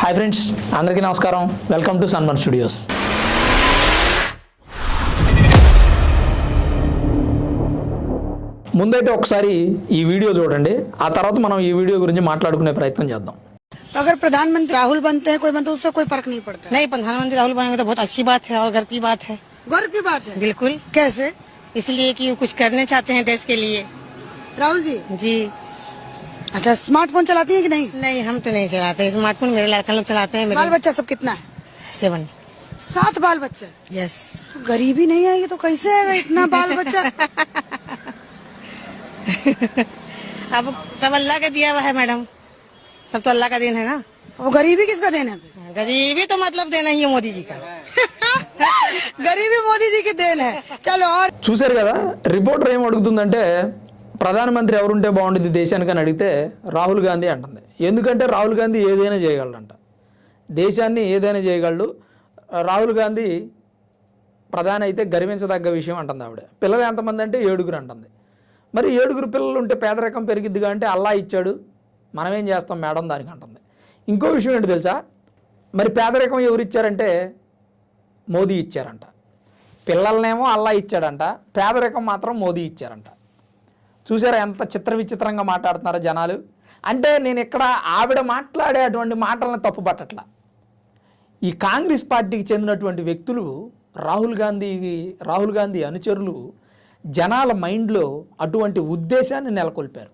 Hi friends అందరికీ నమస్కారం welcome to సన్మన్ studios ముందైతే ఒకసారి ఈ వీడియో చూడండి ఆ తర్వాత మనం ఈ వీడియో గురించి మాట్లాడుకునే ప్రయత్నం చేద్దాం अगर प्रधानमंत्री राहुल बनते हैं कोई बनते उससे कोई फर्क नहीं पड़ता नहीं प्रधानमंत्री राहुल बनेंगे तो बहुत अच्छी बात है और घर की बात है गौरव की बात है बिल्कुल कैसे इसलिए कि वो कुछ करने चाहते हैं देश के लिए राहुल जी जी अच्छा स्मार्टफोन चलाती है कि नहीं नहीं हम तो नहीं चलाते स्मार्टफोन मेरे लड़का लोग चलाते हैं बाल मेरे बच्चा सब कितना है सेवन सात बाल बच्चे यस तो गरीबी नहीं आएगी तो कैसे आएगा इतना बाल बच्चा अब सब अल्लाह का दिया हुआ है मैडम सब तो अल्लाह का दिन है ना वो गरीबी किसका देन है गरीबी तो मतलब देना ही है मोदी जी का गरीबी मोदी जी की देन है चलो और చూశారు కదా రిపోర్టర్ ఏం అడుగుతుందంటే ప్రధానమంత్రి ఎవరుంటే బాగుంటుంది దేశానికి అని అడిగితే రాహుల్ గాంధీ అంటుంది. ఎందుకంటే రాహుల్ గాంధీ ఏదైనా చేయగలడంట. దేశాన్ని ఏదైనా చేయగలడు. రాహుల్ గాంధీ ప్రధాని అయితే గర్వించదగ్గ విషయం అంటుంది ఆవిడ. పిల్లలు ఎంతమంది అంటే ఏడుగురు అంటుంది. మరి ఏడుగురు పిల్లలు ఉంటే పేదరికం పెరిగిద్దిగా అంటే అల్లా ఇచ్చాడు. మనమేం చేస్తాం మేడం దానికి అంటుంది. ఇంకో విషయం ఏంటి తెలుసా? మరి పేదరికం ఎవరు ఇచ్చారంటే మోదీ ఇచ్చారంట. పిల్లలనేమో అల్లా ఇచ్చాడంట. పేదరికం మాత్రం మోదీ ఇచ్చారంట. చూసారా ఎంత చిత్ర విచిత్రంగా మాట్లాడుతున్నారో జనాలు? అంటే నేను ఇక్కడ ఆవిడ మాట్లాడే అటువంటి మాటలను తప్పుపట్టట్లా. ఈ కాంగ్రెస్ పార్టీకి చెందినటువంటి వ్యక్తులు రాహుల్ గాంధీ రాహుల్ గాంధీ అనుచరులు జనాల మైండ్లో అటువంటి ఉద్దేశాన్ని నెలకొల్పారు.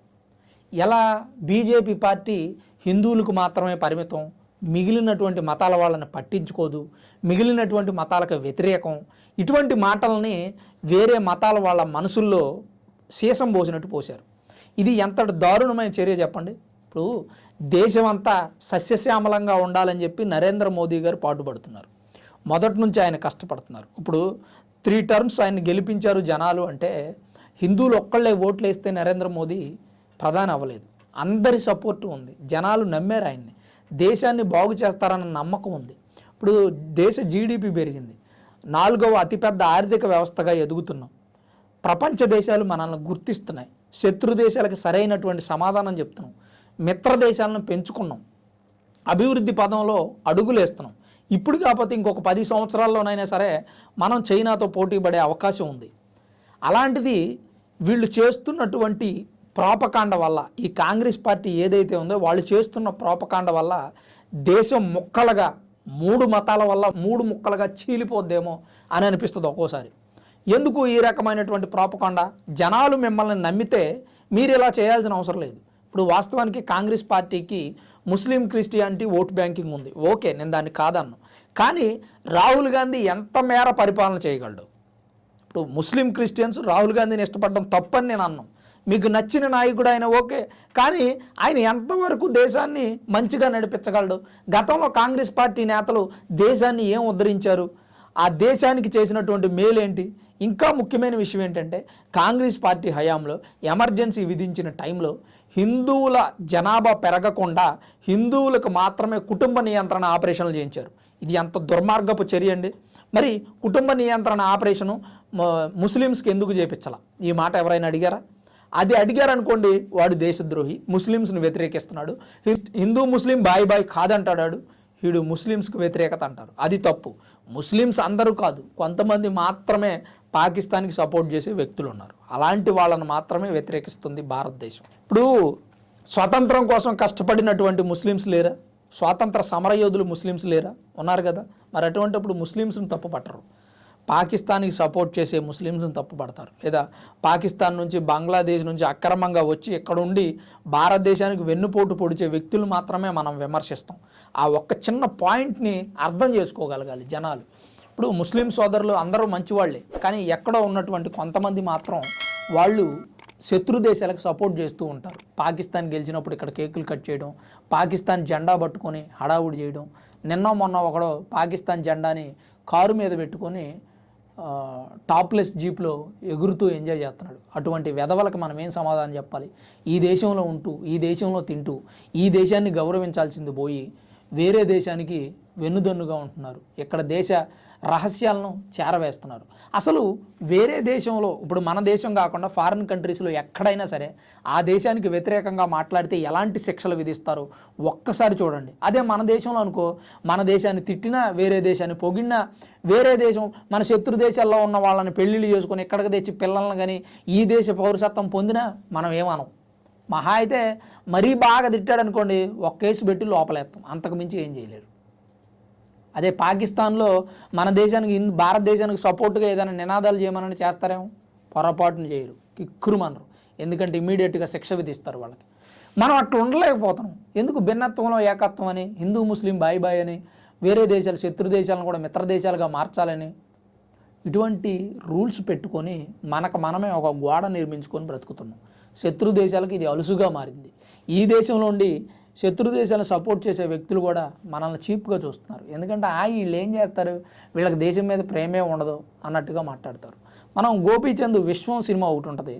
ఎలా బీజేపీ పార్టీ హిందువులకు మాత్రమే పరిమితం మిగిలినటువంటి మతాల వాళ్ళని పట్టించుకోదు మిగిలినటువంటి మతాలకు వ్యతిరేకం ఇటువంటి మాటల్ని వేరే మతాల వాళ్ళ మనసుల్లో సీసం పోసినట్టు పోశారు. ఇది ఎంత దారుణమైన చర్య చెప్పండి. ఇప్పుడు దేశమంతా సస్యశ్యామలంగా ఉండాలని చెప్పి నరేంద్ర మోదీ గారు పాటుపడుతున్నారు. మొదటి నుంచి ఆయన కష్టపడుతున్నారు. ఇప్పుడు త్రీ టర్మ్స్ ఆయన గెలిపించారు జనాలు అంటే హిందువులు ఒక్కళ్ళే ఓట్లు వేస్తే నరేంద్ర మోదీ ప్రధాని అవ్వలేదు. అందరి సపోర్టు ఉంది. జనాలు నమ్మారు ఆయన్ని. దేశాన్ని బాగు చేస్తారన్న నమ్మకం ఉంది. ఇప్పుడు దేశ జీడిపి పెరిగింది. నాలుగవ అతిపెద్ద ఆర్థిక వ్యవస్థగా ఎదుగుతున్నాం. ప్రపంచ దేశాలు మనల్ని గుర్తిస్తున్నాయి. శత్రు దేశాలకు సరైనటువంటి సమాధానం చెప్తున్నాం. మిత్ర దేశాలను పెంచుకున్నాం. అభివృద్ధి పదంలో అడుగులేస్తున్నాం. ఇప్పుడు కాకపోతే ఇంకొక పది సంవత్సరాల్లోనైనా సరే మనం చైనాతో పోటీ పడే అవకాశం ఉంది. అలాంటిది వీళ్ళు చేస్తున్నటువంటి ప్రాపకాండ వల్ల ఈ కాంగ్రెస్ పార్టీ ఏదైతే ఉందో వాళ్ళు చేస్తున్న ప్రాపకాండ వల్ల దేశం ముక్కలుగా మూడు మతాల వల్ల మూడు ముక్కలుగా చీలిపోద్దేమో అని అనిపిస్తుంది ఒక్కోసారి. ఎందుకు ఈ రకమైనటువంటి ప్రాపకాండ? జనాలు మిమ్మల్ని నమ్మితే మీరు ఇలా చేయాల్సిన అవసరం లేదు. ఇప్పుడు వాస్తవానికి కాంగ్రెస్ పార్టీకి ముస్లిం క్రిస్టియానిటీ ఓట్ బ్యాంకింగ్ ఉంది. ఓకే నేను దాన్ని కాదన్ను. కానీ రాహుల్ గాంధీ ఎంత మేర పరిపాలన చేయగలడు? ఇప్పుడు ముస్లిం క్రిస్టియన్స్ రాహుల్ గాంధీని ఇష్టపడడం తప్పని నేను అన్నాను మీకు నచ్చిన నాయకుడు ఆయన ఓకే కానీ ఆయన ఎంతవరకు దేశాన్ని మంచిగా నడిపించగలడు? గతంలో కాంగ్రెస్ పార్టీ నేతలు దేశాన్ని ఏం ఉద్ధరించారు? ఆ దేశానికి చేసినటువంటి మేలేంటి? ఇంకా ముఖ్యమైన విషయం ఏంటంటే కాంగ్రెస్ పార్టీ హయాంలో ఎమర్జెన్సీ విధించిన టైంలో హిందువుల జనాభా పెరగకుండా హిందువులకు మాత్రమే కుటుంబ నియంత్రణ ఆపరేషన్లు చేయించారు. ఇది ఎంత దుర్మార్గపు చర్య అండి? మరి కుటుంబ నియంత్రణ ఆపరేషను ముస్లిమ్స్కి ఎందుకు చేపించాల ఈ మాట ఎవరైనా అడిగారా? అది అడిగారనుకోండి వాడు దేశద్రోహి ముస్లిమ్స్ని వ్యతిరేకిస్తున్నాడు. హిందూ ముస్లిం బాయ్ బాయ్ కాదంటాడు వీడు ముస్లిమ్స్కి వ్యతిరేకత అంటారు. అది తప్పు. ముస్లిమ్స్ అందరూ కాదు కొంతమంది మాత్రమే పాకిస్తాన్కి సపోర్ట్ చేసే వ్యక్తులు ఉన్నారు అలాంటి వాళ్ళను మాత్రమే వ్యతిరేకిస్తుంది భారతదేశం. ఇప్పుడు స్వాతంత్రం కోసం కష్టపడినటువంటి ముస్లిమ్స్ లేరా? స్వాతంత్ర సమరయోధులు ముస్లిమ్స్ లేరా? ఉన్నారు కదా. మరి అటువంటిప్పుడు ముస్లిమ్స్ని తప్పుపట్టరు పాకిస్తాన్కి సపోర్ట్ చేసే ముస్లిమ్స్ని తప్పుపడతారు లేదా పాకిస్తాన్ నుంచి బంగ్లాదేశ్ నుంచి అక్రమంగా వచ్చి ఇక్కడ ఉండి భారతదేశానికి వెన్నుపోటు పొడిచే వ్యక్తులు మాత్రమే మనం విమర్శిస్తాం. ఆ ఒక్క చిన్న పాయింట్ని అర్థం చేసుకోగలగాలి జనాలు. ఇప్పుడు ముస్లిం సోదరులు అందరూ మంచివాళ్ళే కానీ ఎక్కడో ఉన్నటువంటి కొంతమంది మాత్రం వాళ్ళు శత్రు దేశాలకు సపోర్ట్ చేస్తూ ఉంటారు. పాకిస్తాన్ గెలిచినప్పుడు ఇక్కడ కేకులు కట్ చేయడం పాకిస్తాన్ జెండా పట్టుకొని హడావుడి చేయడం నిన్న మొన్న ఒకడో పాకిస్తాన్ జెండాని కారు మీద పెట్టుకొని టాప్లెస్ జీప్లో ఎగురుతూ ఎంజాయ్ చేస్తున్నాడు. అటువంటి వెధవలకు మనం ఏం సమాధానం చెప్పాలి? ఈ దేశంలో ఉంటూ ఈ దేశంలో తింటూ ఈ దేశాన్ని గౌరవించాల్సింది పోయి వేరే దేశానికి వెన్నుదన్నుగా ఉంటున్నారు. ఇక్కడ దేశ రహస్యాలను చేరవేస్తున్నారు. అసలు వేరే దేశంలో ఇప్పుడు మన దేశం కాకుండా ఫారిన్ కంట్రీస్లో ఎక్కడైనా సరే ఆ దేశానికి వ్యతిరేకంగా మాట్లాడితే ఎలాంటి శిక్షలు విధిస్తారో? ఒక్కసారి చూడండి. అదే మన దేశంలో అనుకో మన దేశాన్ని తిట్టినా వేరే దేశాన్ని పొగిడినా వేరే దేశం మన శత్రు దేశాల్లో ఉన్న వాళ్ళని పెళ్ళిళ్ళు చేసుకొని ఇక్కడికి తెచ్చి పిల్లల్ని కానీ ఈ దేశ పౌరసత్వం పొందినా మనం ఏమనం మహా అయితే మరీ బాగా తిట్టాడు అనుకోండి ఒక కేసు పెట్టి లోపలేస్తాం. అంతకు మించి ఏం చేయలేరు. అదే పాకిస్తాన్లో మన దేశానికి భారతదేశానికి సపోర్ట్గా ఏదైనా నినాదాలు చేయమని చేస్తారేమో? పొరపాటును చేయరు. కిక్కురుమనరు ఎందుకంటే ఇమీడియట్గా శిక్ష విధిస్తారు వాళ్ళకి. మనం అట్లా ఉండలేకపోతున్నాం. ఎందుకు భిన్నత్వంలో ఏకత్వం అని హిందూ ముస్లిం బాయ్ బాయ్ అని వేరే దేశాలు శత్రు దేశాలను కూడా మిత్ర దేశాలుగా మార్చాలని ఇటువంటి రూల్స్ పెట్టుకొని మనకు మనమే ఒక గోడ నిర్మించుకొని బ్రతుకుతున్నాం. శత్రు దేశాలకు ఇది అలుసుగా మారింది. ఈ దేశంలో ఉండి శత్రు దేశాలను సపోర్ట్ చేసే వ్యక్తులు కూడా మనల్ని చీప్గా చూస్తున్నారు. ఎందుకంటే ఆ వీళ్ళు ఏం చేస్తారు? వీళ్ళకి దేశం మీద ప్రేమే ఉండదు అన్నట్టుగా మాట్లాడతారు. మనం గోపీచంద్ విశ్వం సినిమా ఒకటి ఉంటుంది.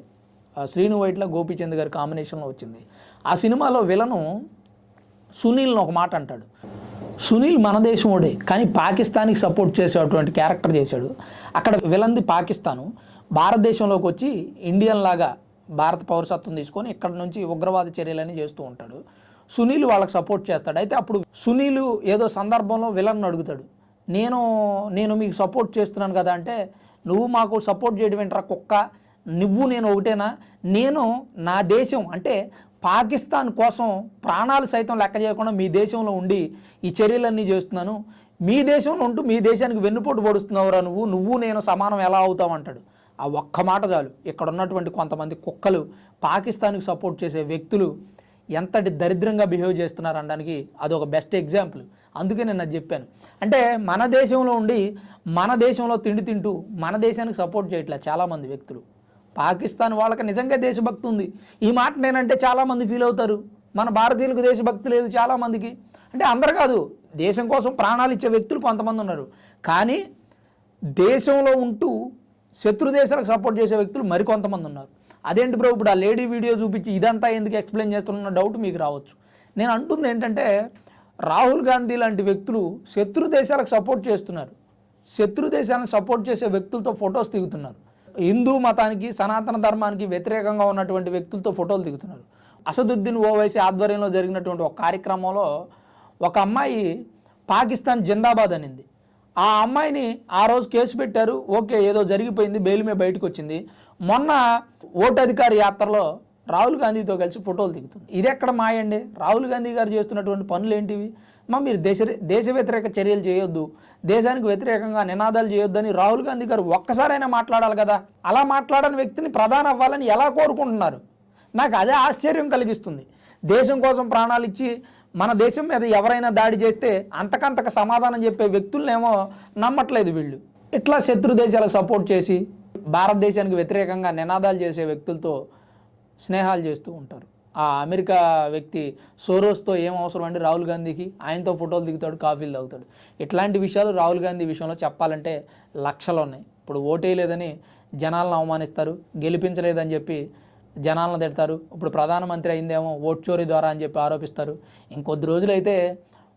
ఆ శ్రీను వైట్ల గోపీచంద్ గారి కాంబినేషన్లో వచ్చింది. ఆ సినిమాలో విలను సునీల్ని ఒక మాట అంటాడు. సునీల్ మన దేశముడే కానీ పాకిస్తాన్కి సపోర్ట్ చేసేటువంటి క్యారెక్టర్ చేశాడు. అక్కడ విలంది పాకిస్తాను. భారతదేశంలోకి వచ్చి ఇండియన్ లాగా భారత పౌరసత్వం తీసుకొని ఇక్కడ నుంచి ఉగ్రవాద చర్యలని చేస్తూ ఉంటాడు. సునీల్ వాళ్ళకి సపోర్ట్ చేస్తాడు. అయితే అప్పుడు సునీల్ ఏదో సందర్భంలో విలన్ అడుగుతాడు. నేను నేను మీకు సపోర్ట్ చేస్తున్నాను కదా అంటే నువ్వు మాకు సపోర్ట్ చేయడం ఏంట్రా కుక్క? నువ్వు నేను ఒకటేనా? నేను నా దేశం అంటే పాకిస్తాన్ కోసం ప్రాణాలు సైతం లెక్క చేయకుండా మీ దేశంలో ఉండి ఈ చర్యలన్నీ చేస్తున్నాను. మీ దేశంలో ఉంటూ మీ దేశానికి వెన్నుపోటు పొడుస్తున్నావురా నువ్వు. నువ్వు నేను సమానం ఎలా అవుతావంటాడు ఆ ఒక్క మాట చాలు. ఇక్కడ ఉన్నటువంటి కొంతమంది కుక్కలు పాకిస్తాన్కి సపోర్ట్ చేసే వ్యక్తులు ఎంతటి దరిద్రంగా బిహేవ్ చేస్తున్నారు అనడానికి అదొక బెస్ట్ ఎగ్జాంపుల్ అందుకే నేను అది చెప్పాను. అంటే మన దేశంలో ఉండి మన దేశంలో తిండి తింటూ మన దేశానికి సపోర్ట్ చేయట్లే చాలామంది వ్యక్తులు. పాకిస్తాన్ వాళ్ళకి నిజంగా దేశభక్తి ఉంది. ఈ మాట నేనంటే చాలామంది ఫీల్ అవుతారు. మన భారతీయులకు దేశభక్తి లేదు చాలామందికి. అంటే అందరు కాదు దేశం కోసం ప్రాణాలు ఇచ్చే వ్యక్తులు కొంతమంది ఉన్నారు. కానీ దేశంలో ఉంటూ శత్రు దేశాలకు సపోర్ట్ చేసే వ్యక్తులు మరికొంతమంది ఉన్నారు. అదేంటి బ్రో ఇప్పుడు ఆ లేడీ వీడియో చూపించి ఇదంతా ఎందుకు ఎక్స్ప్లెయిన్ చేస్తున్న డౌట్ మీకు రావచ్చు. నేను అంటుంది ఏంటంటే రాహుల్ గాంధీ లాంటి వ్యక్తులు శత్రు దేశాలకు సపోర్ట్ చేస్తున్నారు. శత్రు దేశాలను సపోర్ట్ చేసే వ్యక్తులతో ఫొటోస్ దిగుతున్నారు. హిందూ మతానికి సనాతన ధర్మానికి వ్యతిరేకంగా ఉన్నటువంటి వ్యక్తులతో ఫోటోలు దిగుతున్నారు. అసదుద్దీన్ ఓవైసీ ఆధ్వర్యంలో జరిగినటువంటి ఒక కార్యక్రమంలో ఒక అమ్మాయి పాకిస్తాన్ జిందాబాద్ అనింది. ఆ అమ్మాయిని ఆ రోజు కేసు పెట్టారు. ఓకే ఏదో జరిగిపోయింది బెయిల్ మీద బయటకు వచ్చింది మొన్న ఓటు అధికార యాత్రలో రాహుల్ గాంధీతో కలిసి ఫోటోలు దిగుతుంది ఇది ఎక్కడ మాయండి? రాహుల్ గాంధీ గారు చేస్తున్నటువంటి పనులు ఏంటివి? మా మీరు దేశ దేశ వ్యతిరేక చర్యలు చేయొద్దు. దేశానికి వ్యతిరేకంగా నినాదాలు చేయొద్దని రాహుల్ గాంధీ గారు ఒక్కసారైనా మాట్లాడాలి కదా. అలా మాట్లాడని వ్యక్తిని ప్రధాన అవ్వాలని ఎలా కోరుకుంటున్నారు? నాకు అదే ఆశ్చర్యం కలిగిస్తుంది. దేశం కోసం ప్రాణాలు ఇచ్చి మన దేశం మీద ఎవరైనా దాడి చేస్తే అంతకంతక సమాధానం చెప్పే వ్యక్తులనేమో నమ్మట్లేదు వీళ్ళు. ఇట్లా శత్రు దేశాలకు సపోర్ట్ చేసి భారతదేశానికి వ్యతిరేకంగా నినాదాలు చేసే వ్యక్తులతో స్నేహాలు చేస్తూ ఉంటారు. ఆ అమెరికా వ్యక్తి సోరోస్తో ఏం అవసరం అండి రాహుల్ గాంధీకి? ఆయనతో ఫోటోలు దిగుతాడు కాఫీలు తాగుతాడు. ఇట్లాంటి విషయాలు రాహుల్ గాంధీ విషయంలో చెప్పాలంటే లక్షలు ఉన్నాయి. ఇప్పుడు ఓటేయలేదని జనాలను అవమానిస్తారు గెలిపించలేదని చెప్పి జనాలను తిడతారు. ఇప్పుడు ప్రధానమంత్రి అయిందేమో ఓట్ చోరీ ద్వారా అని చెప్పి ఆరోపిస్తారు. ఇంకొద్ది రోజులైతే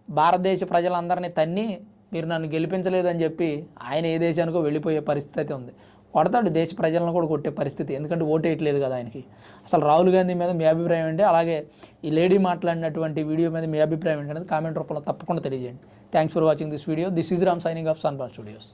భారతదేశ ప్రజలందరినీ తన్ని మీరు నన్ను గెలిపించలేదని చెప్పి ఆయన ఏ దేశానికో వెళ్ళిపోయే పరిస్థితి ఉంది. కొడతాడు దేశ ప్రజలను కూడా కొట్టే పరిస్థితి. ఎందుకంటే ఓటేయట్లేదు కదా ఆయనకి. అసలు రాహుల్ గాంధీ మీద మీ అభిప్రాయం ఏంటి? అలాగే ఈ లేడీ మాట్లాడినటువంటి వీడియో మీద మీ అభిప్రాయం ఏంటి అనేది కామెంట్ రూపంలో తప్పకుండా తెలియజేయండి. Thanks for watching this video this is Ram signing off Sunbar studios